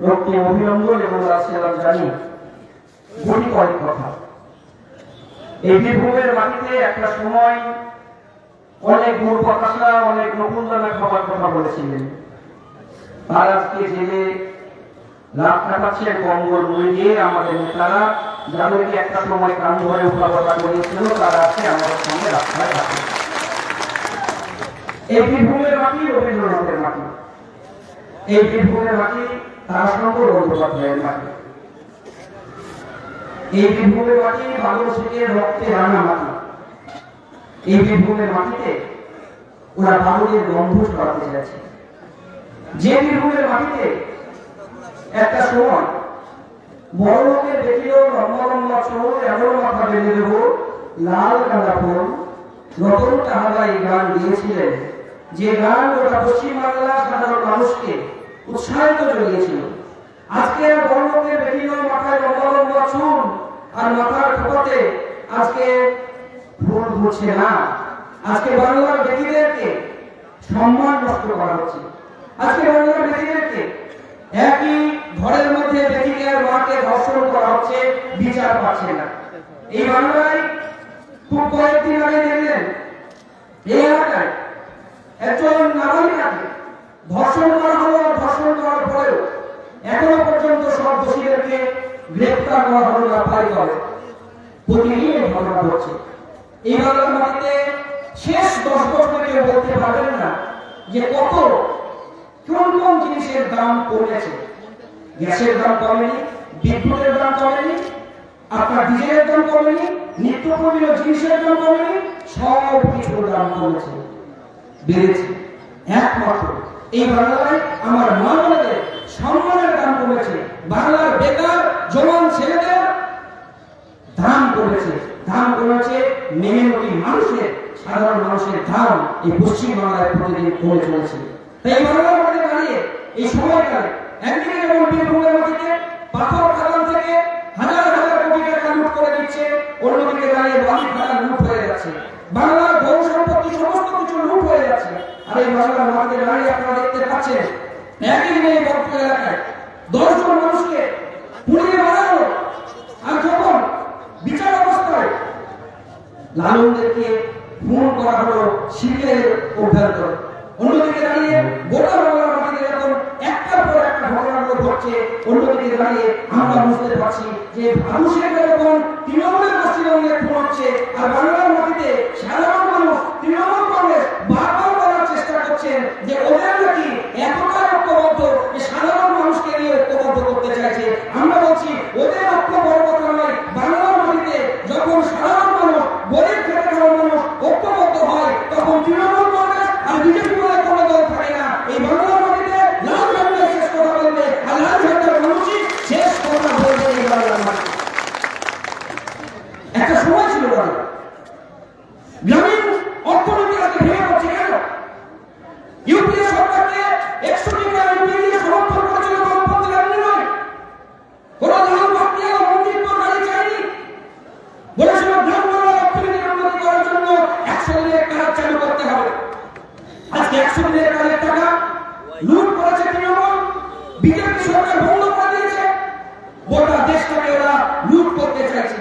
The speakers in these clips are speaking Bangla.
রক্তি অভিনন্দন এবং রাশিয়ালাম জানি। বলি কয়েক কথা। এই বীরভূমের মাটিতে একটা সময় অনেক মূর্খকাশা অনেক নকুলদানা খাবার কথা বলেছিলেন। তার আজকে জেলে লাভ কাটাচ্ছে কম্বল মুড়ি দিয়ে আমাদের নেতারা যাদেরকে একটা সময় কান ধরে উঠাবতা করিয়েছিল তারা আছে আমাদের সঙ্গে রাস্তায় থাকে এই বীরভূমের মাটি রবীন্দ্রনাথের মাটি। এই বীরভূমের মাটি তারাশঙ্কর বন্দ্যোপাধ্যায়ের মাটি এই বীরভূমের মাটি বাংলা থেকে রক্তে রাঙা মাটি। এই বীরভূমের মাটিতে ওরা বাবুদের গন্ধ ছড়াতে চাইছে যে বীরভূমের মাটিতে একটা সময় বড় লোকের দেখিও লম্বা এমন মাথা বেঁধে দেব, লাল গাঁদা ফুল। রতন তাহারা এই গান দিয়েছিলেন, যে গান গোটা পশ্চিমবাংলার সাধারণ মানুষকে উৎসাহিত জুগিয়েছিল আজকে বড় লোকের মাথায় লম্বা লম্বা আর মাথার খোপাতে আজকে ফুল ঘুরছে না। আজকে বাংলার ব্যক্তিদেরকে সম্মান নষ্ট করা হচ্ছে। আজকে বাংলার ব্যক্তিদেরকে একই ঘরের মধ্যে ব্যক্তিকে আর মাকে ধর্ষণ করা হচ্ছে, বিচার পাচ্ছে না। এই বাংলায় খুব কয়েকদিন আগে দেখলেন, এই এলাকায় একজন নাবালিকাকে ধর্ষণ করা হলো ধর্ষণ করার পরেও এখনও পর্যন্ত সব দোষীদেরকে গ্রেফতার করা হলো না পাই করে প্রতিদিন ঘটনা ঘটছে। এই বাংলার শেষ দশ বছরে বলতে পারবেন না যে কত, কোন কোন জিনিসের দাম কমেছে। গ্যাসের দাম কমেনি, বিদ্যুতের দাম কমেনি, আপনার ডিজেলের দাম কমেনি নিত্য প্রয়োজনীয় জিনিসের দাম কমেনি, সব কিছুর দাম কমেছে। বেড়েছে। একমাত্র। এই বাংলায় আমার মা সম্মানের দাম কমেছে। বাংলার বেকার জওয়ান ছেলেদের দাম কমেছে। দাম কমেছে মেহনতি মানুষের, সাধারণ মানুষের দাম এই পশ্চিম বাংলায় প্রতিদিন কমে চলেছে। তাই বাংলার মধ্যে দাঁড়িয়ে এই সময়কালে একদিকে যেমন বীরভূমের মাটিতে পাথর খাদান থেকে হাজার হাজার কোটি টাকা লুট করে দিচ্ছে অন্যদিকে দাঁড়িয়ে বালি খাদান লুট হয়ে যাচ্ছে। বাংলার বহু সম্পত্তি সমস্ত কিছু লুট হয়ে যাচ্ছে আর এই বাংলার মাটিতে দাঁড়িয়ে আপনারা দেখতে পাচ্ছেন একই দিনে এই বর্তমান এলাকায় দশজন মানুষকে পুড়িয়ে মারা হলো আর যখন বিচার অবস্থায় লালনদেরকে খুন করা উদ্ধার করে। অন্যদিকে দাঁড়িয়ে গোটা বাংলা মাটিতে যখন একটার পর একটা ঘটনাগুলো ঘটছে অন্যদিকে দাঁড়িয়ে আমরা বুঝতে পারছি যে মানুষের যখন তৃণমূলের পশ্চিমবঙ্গে খুন হচ্ছে আর বাংলার মাটিতে সাধারণ মানুষ তৃণমূল কংগ্রেস বারবার বলার চেষ্টা করছেন যে ওদের নাকি এতটা ঐক্যবদ্ধ যে সাধারণ মানুষকে নিয়ে ঐক্যবদ্ধ করতে চাইছে আমরা বলছি ওদের ঐক্য বড় কথা নয় বাংলার মাটিতে যখন সাধারণ মানুষ গরিব খেটে খাওয়া মানুষ ঐক্যবদ্ধ হয় তখন তৃণমূল কংগ্রেস আর বিজেপি বলে কোনো দল থাকে না এই বাংলার মাটিতে লাল ঝান্ডা শেষ কথা বলবে আর লাল ঝান্ডার মানুষই শেষ কথা বলবে এই বাংলার মাটিতে একটা সময় ছিল বাংলা গ্রামীণ অর্থনীতি আজকে ভেঙে পড়ছে কেন? ইউপিএ সরকারকে একষট্টি টা এমপি দিয়ে সমর্থন করেছিল গণপন্থী আন্দোলন কোন লাল বাকিয়া মন্দির তো গাড়ি চাইনি? বলেছিল করার জন্য একশো দিনের কাজ চালু করতে হবে। আজকে একশো দিনের কাজের টাকা লুট করেছে তৃণমূল, বিজেপি সরকার বন্ধ করে দিয়েছে। গোটা দেশটাকে ওরা লুট করতে চাইছে।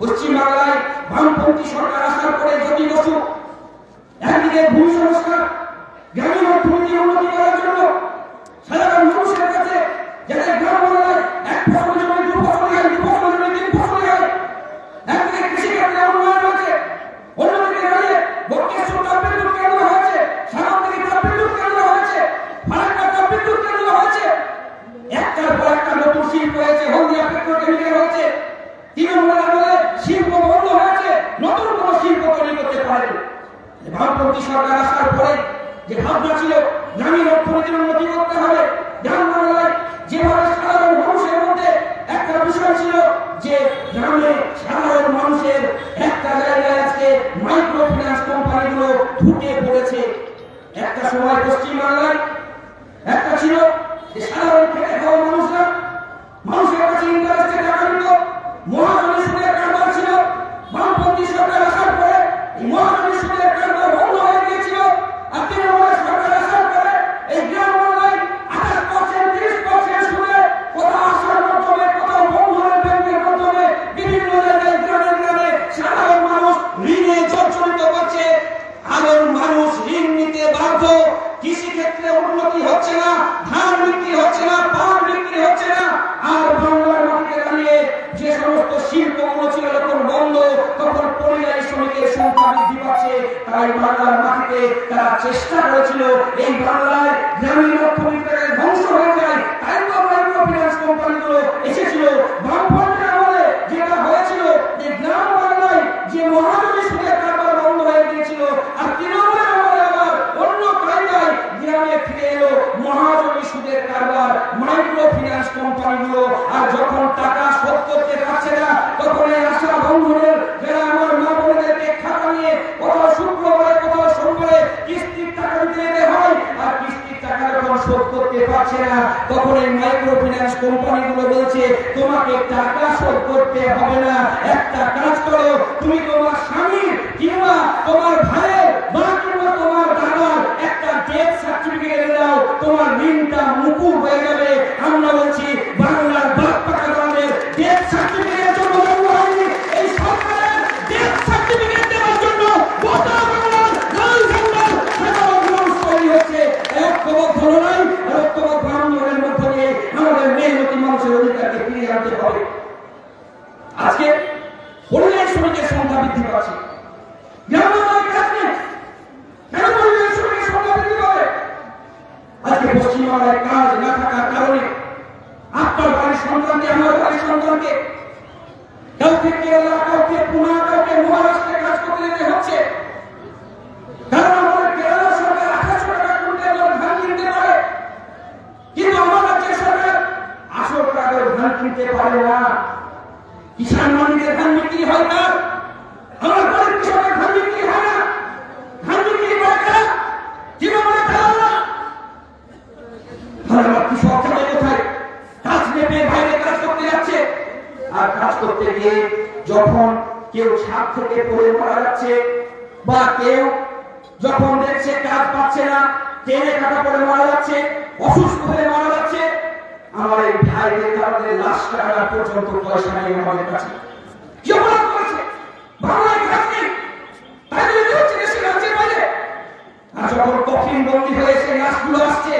পশ্চিমবাংলায় বামপন্থী সরকার আসার পরে যদি বসু, একদিকে ভূমি সংস্কার, গ্রামীণ অর্থনীতি উন্নতি করার জন্য সাধারণ মানুষের কাছে যাতে গ্রাম বাংলায় এক ফসল জমি দু ফসল হয় দু ফসল জমি তিন ফসল হয় একদিকে কৃষিক্ষেত্রে উন্নয়ন হয়েছে অন্যদিকে দাঁড়িয়ে বক্রেশ্বর তাপবিদ্যুৎ কেন্দ্র হয়েছে সাগরদিঘি তাপবিদ্যুৎ কেন্দ্র হয়েছে ফারাক্কা তাপবিদ্যুৎ কেন্দ্র হয়েছে একটার পর একটা নতুন শিল্প হয়েছে হলদিয়া পেট্রোকেমিক্যাল হয়েছে তৃণমূলের আমলে শিল্প বন্ধ হয়েছে নতুন কোন শিল্প তৈরি করতে পারে বামপন্থী সরকার আসার পরে যে ভাবনা ছিল গ্রামীণ অর্থনীতির উন্নতি করতে হবে গ্রাম বাংলায় যেভাবে সাধারণ মানুষের মধ্যে একটা বিষয় ছিল যে গ্রামে সাধারণ মানুষের একটা জায়গায় আজকে মাইক্রো ফিন্যান্স কোম্পানিগুলো ঢুকে পড়েছে একটা সময় পশ্চিম পশ্চিমবাংলায় শ্রমিকের সরকারি বিপক্ষে তাই বাংলার মাটিতে তারা চেষ্টা করেছিল। এই বাংলায় গ্রামীণ ধ্বংস হয়ে যায়। তাই বাংলা কোম্পানিগুলো এসেছিল। বলছে, তোমাকে টাকা শোধ করতে হবে না। একটা কাজ করো, তুমি তোমার স্বামী, কিংবা তোমার ভাইয়ের বা কিংবা তোমার দাদার একটা ডেথ সার্টিফিকেট এনে দাও। তোমার ঋণটা মুকুব হয়ে যাবে। আমরা বলছি বাংলার বাপ পাকা দলের ডেথ সার্টিফিকেটের জন্য বন্ধ হয়নি এই সরকারের ডেথ সার্টিফিকেট দেওয়ার জন্য গোটা বাংলার লাল ঝান্ডার সাধারণ মানুষ তৈরি হচ্ছে ঐক্যবদ্ধ লড়াই আর ঐক্যবদ্ধ আন্দোলনের মধ্য দিয়ে আমাদের মেহনতি মানুষের অধিকারকে ফিরিয়ে আনতে হবে আজকে পরিযায়ী শ্রমিকের সংখ্যা বৃদ্ধি পাচ্ছে গ্রামের বাড়ির কাজ নেই কেন পরিযায়ী শ্রমিকের সংখ্যা বৃদ্ধি পাবে আজকে পশ্চিমবাংলায় কাজ না থাকার কারণে আপনার বাড়ির সন্তানকে আমার বাড়ির সন্তানকে কাউকে কেরালা কাউকে পুনা কাউকে মহারাষ্ট্রে কাজ করতে যেতে হচ্ছে কারণ আমাদের কেরালা সরকার আঠাশশো টাকা কুইন্টাল দর ধান কিনতে পারে কিন্তু আমার রাজ্যের সরকার আটশো টাকা করে ধান কিনতে পারে না কিষাণ মান্ডিতে ধান বিক্রি হয় না আমার গরিব কৃষকের ধান বিক্রি হয় না ধান বিক্রি করে কারা তৃণমূলের খেলা না আর আমার কৃষক যাবে কোথায় কাজ নেবে বাইরে কাজ করতে যাচ্ছে আর কাজ করতে গিয়ে যখন কেউ ছাদ থেকে পড়ে মারা যাচ্ছে বা কেউ যখন দেখছে কাজ পাচ্ছে না ট্রেনে কাটা পড়ে মারা যাচ্ছে, অসুস্থ হয়ে মারা যাচ্ছে, আমার এই ভাইদের কারণে লাশ টাকা পর্যন্ত পয়সা নেই আমাদের কাছে। কি অপরাধ করেছে বাংলায় কাজ নেই। তাই রাজ্যের বাইরে। আর যখন কফিন বন্দি হয়ে সেই লাশগুলো আসছে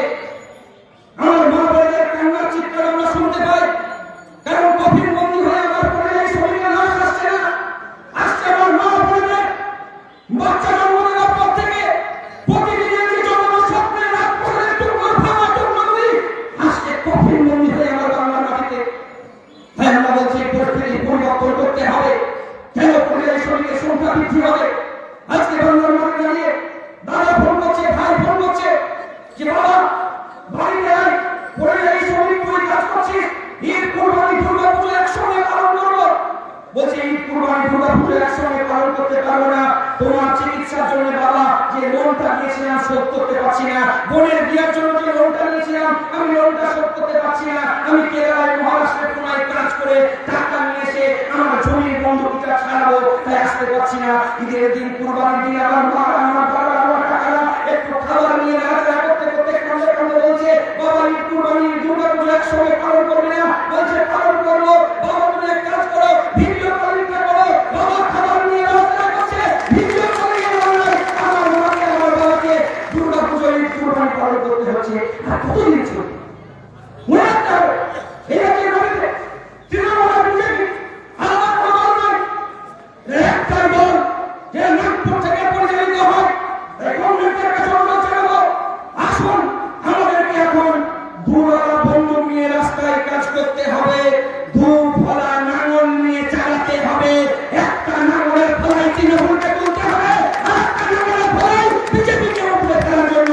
বলছে ঈদ কুরবানি দুর্গা পুজো একসঙ্গে পালন করতে পারব না। তোমার চিকিৎসার জন্য বাবা যে লোনটা নিয়েছিলাম শোধ করতে পারছি না। বোনের বিয়ার জন্য যে লোনটা নিয়েছিলাম, আমি লোনটা শোধ করতে পারছি না। আমি কেরালায় মহারাষ্ট্রের কোনায় কাজ করে টাকা নিয়ে এসে আমার জমির বন্ধকিটা ছাড়াবো, তাই আসতে পারছি না। ঈদের দিন কুরবানির দিন আমার মা, আমার বাবা, আমার টাকা একটু খাবার নিয়ে নাড়াচাড়া করতে করতে কান্দে কান্দে বলছে বাবা ঈদ কুরবানি দুর্গা পুজো একসঙ্গে পালন করবে না বলছে পালন করব বাবা তুমি এক কাজ করো ভিডিও কলিংটা করো বাবা খাবার নিয়ে নাড়াচাড়া করছে ভিডিও কলিং আমার মাকে আমার বাবাকে দুর্গা পুজো ঈদ কুরবানি পালন করতে হচ্ছে আর কতদিন চলবে মনে রাখতে হবে এটা কি হবে তৃণমূল আর বিজেপি আমার কোনো দল নয় একটা দল যে নাগপুর থেকে পরিচালিত হয় এখন নেতার কাছে অনুরোধ জানাব আসুন আমাদেরকে এখন দুরালা বন্দুক নিয়ে রাস্তায় কাজ করতে হবে দু ফলা নাঙল নিয়ে চালাতে হবে একটা নাঙলের ফলাই তৃণমূলকে তুলতে হবে আর একটা নাঙলের ফলাই বিজেপিকে উপরে ফেলার জন্য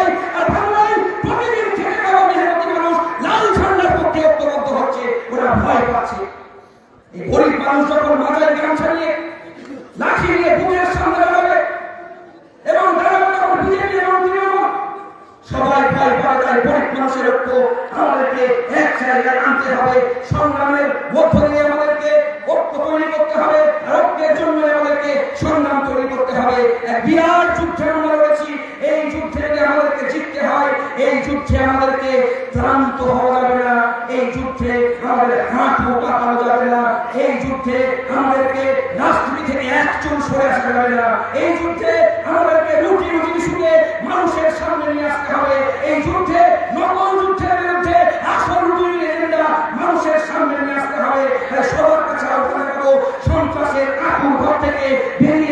তারা ভয় পাচ্ছে। এই গরিব মানুষ যখন গামছা নিয়ে লাঠি নিয়ে বুকের সামনে দাঁড়াবে, এবং দাঁড়াবে বিজেপি এবং তৃণমূল সবাই ভয় তাই গরিব মানুষের ঐক্য আমাদেরকে এক জায়গায় আনতে হবে। সংগ্রামে ক্লান্ত হওয়া যাবে না, এই যুদ্ধে আমাদের হাঁটু কাঁপানো যাবে না, এই যুদ্ধে আমাদেরকে রাজনীতি থেকে একজন সরে আসা যাবে না, এই যুদ্ধে আমাদেরকে রুটি রুটি শুনে মানুষের সামনে নিয়ে আসতে হবে, এই যুদ্ধে, নকল যুদ্ধের বিরুদ্ধে আসল দুই এজেন্ডা মানুষের সামনে নিয়ে আসতে হবে। সবার কাছে আহ্বান করব, সন্ত্রাসের আকুল ঘর থেকে বেরিয়ে